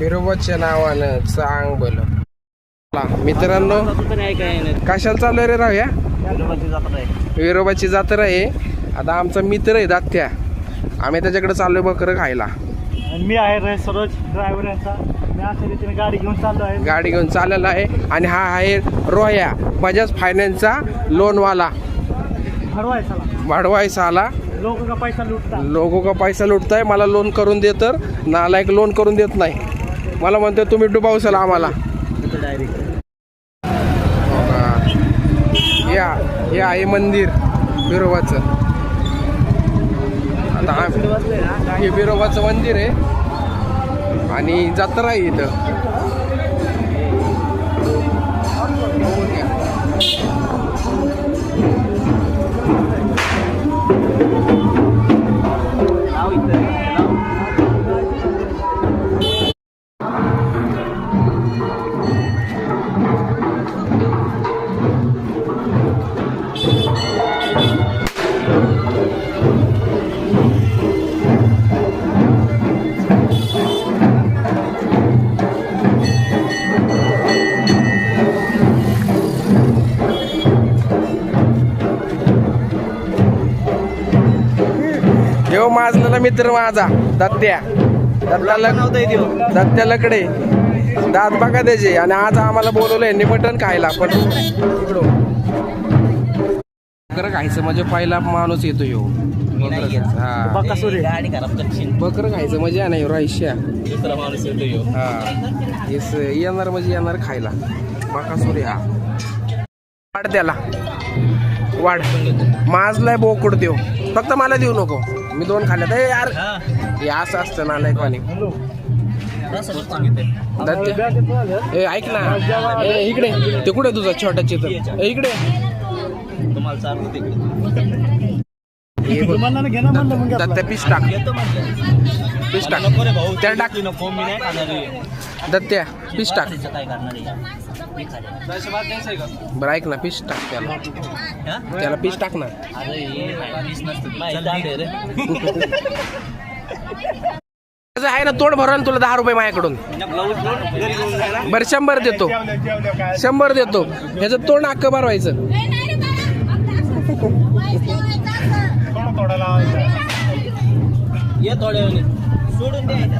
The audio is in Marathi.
बिरोबाच्या नावानं चांग बोल मित्रांनो कशाला चालू रे राहूया विरोबाची जत्रा आहे. आता आमचा मित्र आहे दात्या. आम्ही त्याच्याकडे चाललोय बकरं खायला. मी आहे रे सरोज ड्रायव्हर यांचा. मी अशा रीतीने गाडी घेऊन चाललो आहे. गाडी घेऊन चाललेला आहे. आणि हा आहे रोह्या बजाज फायनान्सचा लोनवाला. वाढवायचा आला लोक का पैसा लुटता लोगो का पैसा लुटताय? मला लोन करून दे तर. नालायक लोन करून देत नाही. मला म्हणतो तुम्ही डुबावसाल आम्हाला. या या हे आहे मंदिर बिरोबाचं. आता हा हे बिरोबाचं मंदिर आहे. आणि जत्रा आहे इथं. ह्यो माझलेला मित्र माझा दत्त्या. दत्ताला दत्त्यालाकडे दात बघा त्याचे. आणि आज आम्हाला बोलवलं यांनी मटण खायला पण बकरं खायचं म्हणजे पहिला माणूस येतो ह्यो बकरं खायचं. हा. बकासुरे गाडी खराब करशील. बकरं खायचं म्हणजे नाही राईश्या दुसरा माणूस येतो ह्यो. हा. हेच येणार म्हणजे येणार खायला. बकासुरी हा. वाढ त्याला. वाढ. माझलाय बोकड देव फक्त मला देऊ नको. मी दोन खाल्ल्यात. ए यार. हा. हे असं असतं ना लायकवाणी तसं बघतो मी ते. दत्ते ए ऐक ना. ए इकडे. ते कुठे तुझा छोटा चित्र? ए इकडे. तुम्हाला चालू पीस टाक. पीस टाक. त्याला टाक. तू. दत्त्या पीस टाक. बरं ऐक ना पीस टाक त्याला. हा? त्याला पीस टाक ना. हे आहे ना तोड भरून तुला दहा रुपये माझ्याकडून. बरं शंभर देतो. शंभर देतो. ह्याचं तोंड अख्खं भरवायचं. ये ಎತ್ತೊಳೆಯವನು ಸುಡುಂದೆ ಆಯ್ತಾ